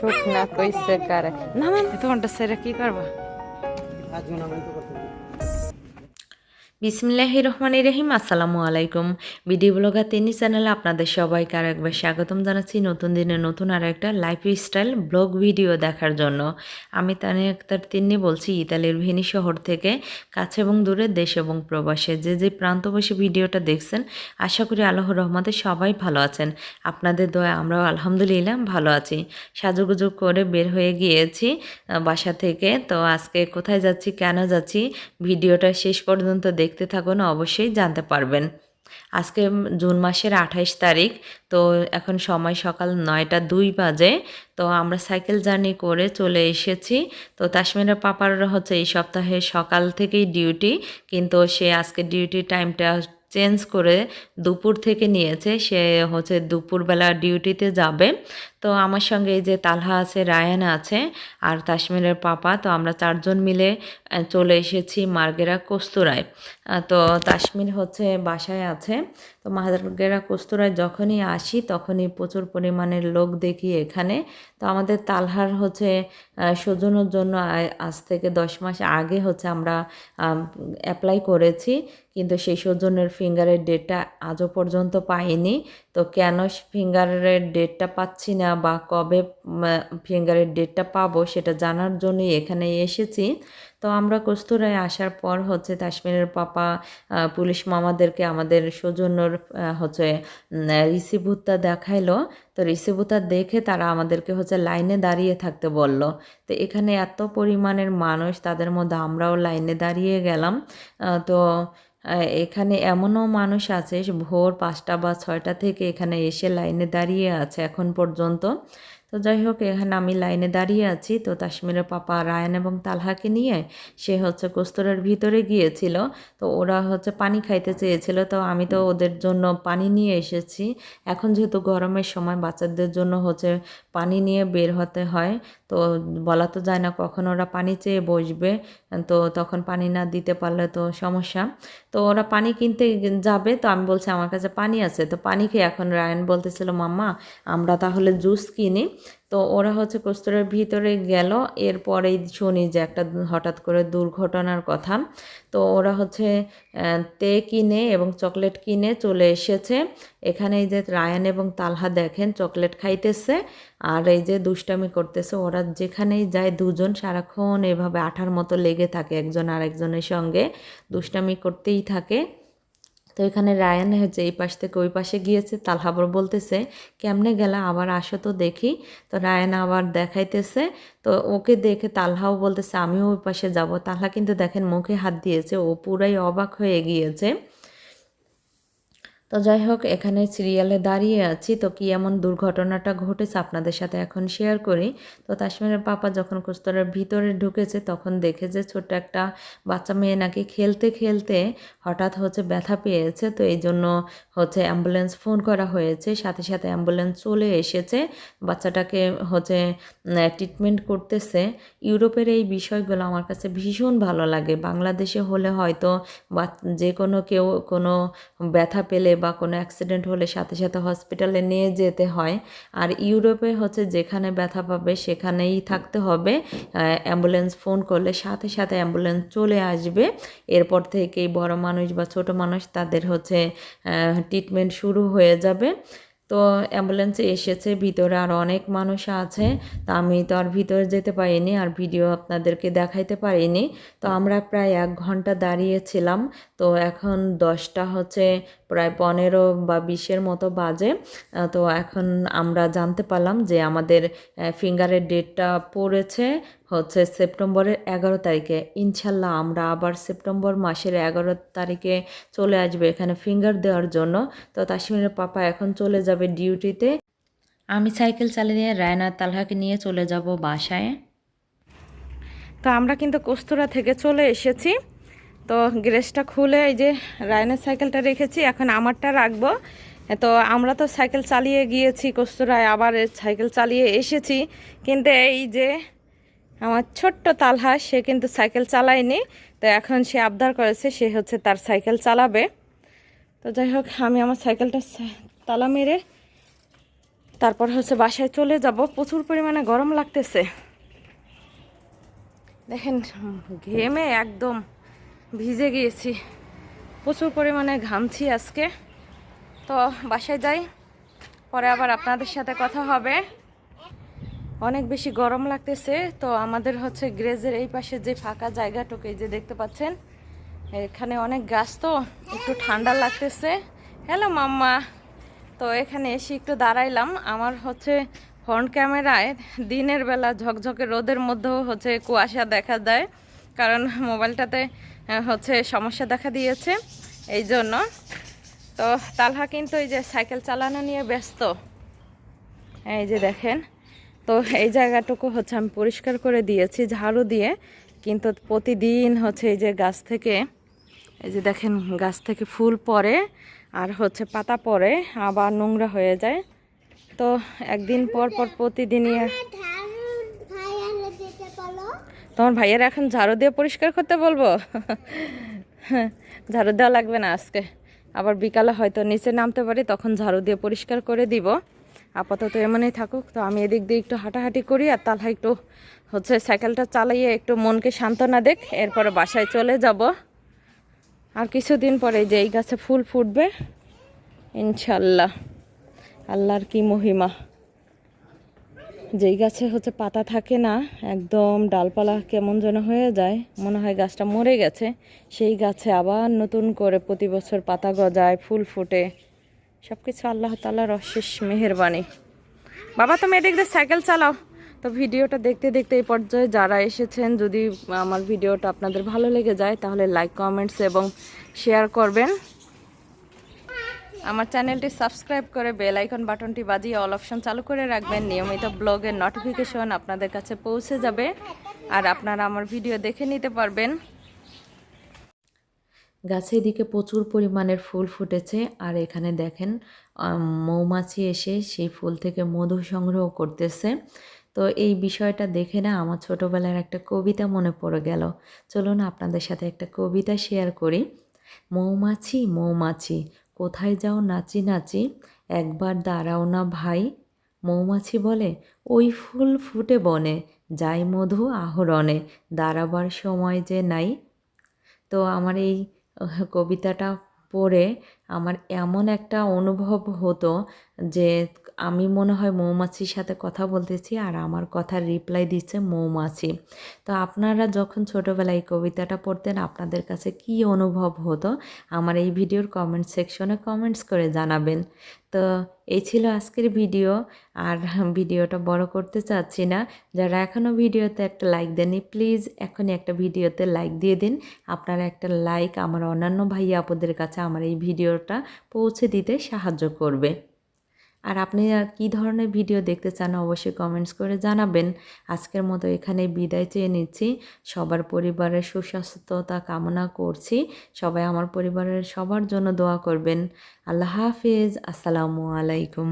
সুখ না কইছে কারে? না মানে তোমারটা সেটা কি করবা? বিসমিল্লাহ রহমান রহিম আসসালামু আলাইকুম। ভিডিও ব্লগার তিনি চ্যানেলে আপনাদের সবাইকে আর একবার স্বাগতম জানাচ্ছি নতুন দিনে নতুন আর একটা লাইফ স্টাইল ব্লগ ভিডিও দেখার জন্য। আমি তানি আক্তার তিন্নি বলছি, ইতালির ভেনি শহর থেকে কাছে এবং দূরে দেশ এবং প্রবাসে। যে যে প্রান্ত বসে ভিডিওটা দেখছেন, আশা করি আল্লাহর রহমতে সবাই ভালো আছেন। আপনাদের দয়া, আমরাও আলহামদুলিল্লাহ ভালো আছি। সাজুগুজু করে বের হয়ে গিয়েছি বাসা থেকে। তো আজকে কোথায় যাচ্ছি, কেন যাচ্ছি, ভিডিওটা শেষ পর্যন্ত দেখতে থাকুন অবশ্যই জানতে পারবেন। আজকে জুন মাসের আঠাইশ তারিখ, তো এখন সময় সকাল নয়টা দুই বাজে, তো আমরা সাইকেল জার্নি করে চলে এসেছি। তো তাসমিনের পাপার হচ্ছে এই সপ্তাহে সকাল থেকেই ডিউটি, কিন্তু সে আজকে ডিউটি টাইমটা চেঞ্জ করে দুপুর থেকে নিয়েছে। সে হচ্ছে দুপুরবেলা ডিউটিতে যাবে। তো আমার সঙ্গে এই যে তালহা আছে, রায়ান আছে আর তাসমিরের পাপা, তো আমরা চারজন মিলে চলে এসেছি মার্গেরা কস্তুরায়। তো তাসমির হচ্ছে বাসায় আছে। তো মার্গেরা কস্তুরায় যখনই আসি তখনই প্রচুর পরিমাণের লোক দেখি এখানে। তো আমাদের তালহার হচ্ছে সজনের জন্য আজ থেকে দশ মাস আগে হচ্ছে আমরা অ্যাপ্লাই করেছি। কিন্তু সেই সৌজন্যের ফিঙ্গারের ডেটটা আজও পর্যন্ত পাইনি। তো কেন ফিঙ্গারের ডেটটা পাচ্ছি না বা কবে ফিঙ্গারের ডেটটা পাবো সেটা জানার জন্যই এখানে এসেছি। তো আমরা কস্তুরায় আসার পর হচ্ছে কাশ্মীরের পাপা পুলিশ মামাদেরকে আমাদের সৌজন্যর হচ্ছে রিসিভুতটা দেখাইলো। তো রিসিভুতা দেখে তারা আমাদেরকে হচ্ছে লাইনে দাঁড়িয়ে থাকতে বলল। তো এখানে এত পরিমাণের মানুষ তাদের মধ্যে আমরাও লাইনে দাঁড়িয়ে গেলাম। তো এখানে এমনও মানুষ আছে, ভোর পাঁচটা বা ছয়টা থেকে এখানে এসে লাইনে দাঁড়িয়ে আছে এখন পর্যন্ত। তো যাই হোক, এখানে আমি লাইনে দাঁড়িয়ে আছি। তো কাশ্মীরের পাপা রায়ান এবং তালহাকে নিয়ে সে হচ্ছে কস্তরের ভিতরে গিয়েছিল। তো ওরা হচ্ছে পানি খাইতে চেয়েছিল। তো আমি তো ওদের জন্য পানি নিয়ে এসেছি। এখন যেহেতু গরমের সময়, বাচ্চাদের জন্য হচ্ছে পানি নিয়ে বের হতে হয়। তো বলা তো যায় না কখন ওরা পানি চেয়ে বসবে। তো তখন পানি না দিতে পারলে তো সমস্যা। তো ওরা পানি কিনতে যাবে। তো আমি বলছি, আমার কাছে পানি আছে। তো পানি খেয়ে এখন রায়ন বলতেছিল, মাম্মা, আমরা তাহলে জুস কিনি। তো ওরা হচ্ছে কস্তরের ভিতরে গেল। এরপরেই শুনি যে একটা হঠাৎ করে দুর্ঘটনার কথা। তো ওরা হচ্ছে তে কিনে এবং চকলেট কিনে চলে এসেছে। এখানে এই যে রায়ান এবং তালহা দেখেন, চকলেট খাইতেছে আর এই যে দুষ্টামি করতেছে। ওরা যেখানেই যায় দুজন সারাক্ষণ এভাবে আঠার মতো লেগে থাকে, একজন আর একজনের সঙ্গে। দুষ্টামি করতেই থাকে। তো এখানে রায়ান হচ্ছে এই পাশ থেকে ওই পাশে গিয়েছে। তালহাবর বলতেছে, কেমনে গেলা? আবার আসো তো দেখি। তো রায়ান আবার দেখাইতেছে, তো ওকে দেখে তালহাও বলতেছে, আমিও ওই পাশে যাব। তালহা কিন্তু দেখেন মুখে হাত দিয়েছে, ও পুরাই অবাক হয়ে গিয়েছে। তো যাই হোক, এখানে সিরিয়ালে দাঁড়িয়ে আছি। তো কি এমন দুর্ঘটনাটা ঘটেছে আপনাদের সাথে এখন শেয়ার করি। তো কাশ্মীরের পাপা যখন কুস্তরের ভিতরে ঢুকেছে, তখন দেখেছে ছোট্ট একটা বাচ্চা মেয়ে নাকি খেলতে খেলতে হঠাৎ হচ্ছে ব্যথা পেয়েছে। তো এই জন্য হচ্ছে অ্যাম্বুলেন্স ফোন করা হয়েছে। সাথে সাথে অ্যাম্বুলেন্স চলে এসেছে। বাচ্চাটাকে হচ্ছে ট্রিটমেন্ট করতেছে। ইউরোপের এই বিষয়গুলো আমার কাছে ভীষণ ভালো লাগে। বাংলাদেশে হলে হয়তো বা যে কোনো কেউ কোনো ব্যথা পেলে বা কোনো অ্যাক্সিডেন্ট হলে সাথে সাথে হসপিটালে নিয়ে যেতে হয়। আর ইউরোপে হচ্ছে যেখানে ব্যথা পাবে সেখানেই থাকতে হবে। অ্যাম্বুলেন্স ফোন করলে সাথে সাথে অ্যাম্বুলেন্স চলে আসবে। এরপর থেকেই বড় মানুষ বা ছোট মানুষ তাদের হচ্ছে ট্রিটমেন্ট শুরু হয়ে যাবে। তো অ্যাম্বুলেন্সে এসেছে, ভিতরে আর অনেক মানুষ আছে। তা আমি তো আর ভিতরে যেতে পারিনি, আর ভিডিও আপনাদেরকে দেখাইতে পারিনি। তো আমরা প্রায় এক ঘণ্টা দাঁড়িয়েছিলাম। তো এখন দশটা হচ্ছে প্রায় পনেরো বা বিশের মতো বাজে। তো এখন আমরা জানতে পারলাম যে আমাদের ফিঙ্গারের ডেটটা পড়েছে হচ্ছে সেপ্টেম্বরের এগারো তারিখে। ইনশাল্লাহ আমরা আবার সেপ্টেম্বর মাসের এগারো তারিখে চলে আসবে এখানে ফিঙ্গার দেওয়ার জন্য। তো তাসমিনের পাপা এখন চলে যাবে ডিউটিতে আমি সাইকেল চালিয়ে রায়না তালহাকে নিয়ে চলে যাব বাসায়। তো আমরা কিন্তু কস্তুরা থেকে চলে এসেছি। তো গ্যারেজটা খুলে এই যে রায়নের সাইকেলটা রেখেছি, এখন আমারটা রাখব। তো আমরা তো সাইকেল চালিয়ে গিয়েছি কস্তুরায়, আবার সাইকেল চালিয়ে এসেছি। কিন্তু এই যে আমার ছোট্ট তালহা, সে কিন্তু সাইকেল চালায়নি। তো এখন সে আবদার করেছে, সে হচ্ছে তার সাইকেল চালাবে। তো যাই হোক, আমি আমার সাইকেলটা তালা মেরে তারপর হচ্ছে বাসায় চলে যাব। প্রচুর পরিমাণে গরম লাগতেছে। দেখেন, ঘেমে একদম। ভিজে গিয়েছি। প্রচুর পরিমাণে ঘামছি আজকে। তো বাসায় যাই, পরে আবার আপনাদের সাথে কথা হবে। অনেক বেশি গরম লাগতেছে, তো আমাদের হচ্ছে গ্রেজের এই পাশে যে ফাঁকা জায়গাটুকু, এই যে দেখতে পাচ্ছেন, এখানে অনেক গাছ তো, একটু ঠান্ডা লাগতেছে। হ্যালো মাম্মা, তো এখানে এসে একটু দাঁড়াইলাম। আমার হচ্ছে ফ্রন্ট ক্যামেরায় দিনের বেলা ঝকঝকে রোদের মধ্যেও হচ্ছে কুয়াশা দেখা যায় কারণ মোবাইলটাতে হচ্ছে সমস্যা দেখা দিয়েছে। এই জন্য। তো তালহা কিন্তু এই যে সাইকেল চালানো নিয়ে ব্যস্ত। এই যে দেখেন। তো এই জায়গাটুকু হচ্ছে আমি পরিষ্কার করে দিয়েছি, ঝাড়ু দিয়ে। কিন্তু প্রতিদিন হচ্ছে এই যে গাছ থেকে, এই যে দেখেন গাছ থেকে ফুল পড়ে আর হচ্ছে পাতা পড়ে, আবার নোংরা হয়ে যায়। তো একদিন পর পর প্রতিদিনই তোমার ভাইয়ের এখন ঝাড়ু দিয়ে পরিষ্কার করতে বলব? ঝাড়ু দেওয়া লাগবে না আজকে। আবার বিকালে হয়তো নিচে নামতে পারি, তখন ঝাড়ু দিয়ে পরিষ্কার করে দিব। আপাতত এমনই থাকুক। তো আমি এদিক দিয়ে একটু হাঁটাহাঁটি করি আর তাহলে একটু হচ্ছে সাইকেলটা চালাইয়ে একটু মনকে সান্ত্বনা দেখ, এরপরে বাসায় চলে যাব। আর কিছুদিন পরে যে এই গাছে ফুল ফুটবে, ইনশাল্লাহ। আল্লাহর কি মহিমা। যেই গাছে হচ্ছে পাতা থাকে না, একদম ডালপালা কেমন যেন হয়ে যায়, মনে হয় গাছটা মরে গেছে, সেই গাছে আবার নতুন করে প্রতি বছর পাতা গজায়, ফুল ফোটে। সব কিছু আল্লাহ তালার অশেষ মেহেরবানি। বাবা, তুমি এদিক সাইকেল চালাও। তো ভিডিওটা দেখতে দেখতে এই পর্যায়ে যারা এসেছেন, যদি আমার ভিডিওটা আপনাদের ভালো লেগে যায়, তাহলে লাইক কমেন্টস এবং শেয়ার করবেন। আমার চ্যানেলটি সাবস্ক্রাইব করে বেল আইকন বাটনটি বাজিয়ে অল অপশন চালু করে রাখবেন। নিয়মিত ব্লগের নোটিফিকেশন আপনাদের কাছে পৌঁছে যাবে। আর আপনারা আমার ভিডিও দেখে নিতে পারবেন। গাছের দিকে প্রচুর পরিমাণের ফুল ফুটেছে। আর এখানে দেখেন মৌমাছি এসে সেই ফুল থেকে মধু সংগ্রহ করতেছে। তো এই বিষয়টা দেখে না আমার ছোটোবেলার একটা কবিতা মনে পড়ে গেল। চলুন আপনাদের সাথে একটা কবিতা শেয়ার করি। মৌমাছি মৌমাছি কোথায় যাও নাচি নাচি, একবার দাঁড়াও না ভাই, মৌমাছি বলে, ওই ফুল ফুটে বনে, যাই মধু আহরণে, দাঁড়াবার সময় যে নাই। তো আমার এই কবিতাটা পড়ে আমার এমন একটা অনুভব হতো যে আমি মনে হয় মৌমাছির সাথে কথা বলতেছি আর আমার কথার রিপ্লাই দিচ্ছে মৌমাছি। তো আপনারা যখন ছোটোবেলায় কবিতাটা পড়তেন, আপনাদের কাছে কি অনুভব হতো? আমার এই ভিডিওর কমেন্ট সেকশনে কমেন্টস করে জানাবেন। তো এই ছিল আজকের ভিডিও আর ভিডিওটা বড় করতে চাচ্ছি না। যারা এখনও ভিডিওতে একটা লাইক দেননি প্লিজ এখনই একটা ভিডিওতে লাইক দিয়ে দিন। আপনারা একটা লাইক আমার অন্যান্য ভাইয়া আপুদের কাছে আমার এই ভিডিওটা পৌঁছে দিতে সাহায্য করবে। আর আপনি কি ধরনের ভিডিও দেখতে চান অবশ্যই কমেন্টস করে জানাবেন। আজকের মতো এখানে বিদায় চেয়ে নিচ্ছি। সবার পরিবারের সুস্বাস্থ্যতা কামনা করছি। সবাই আমার পরিবারের সবার জন্য দোয়া করবেন। আল্লাহ হাফিজ। আসসালামু আলাইকুম।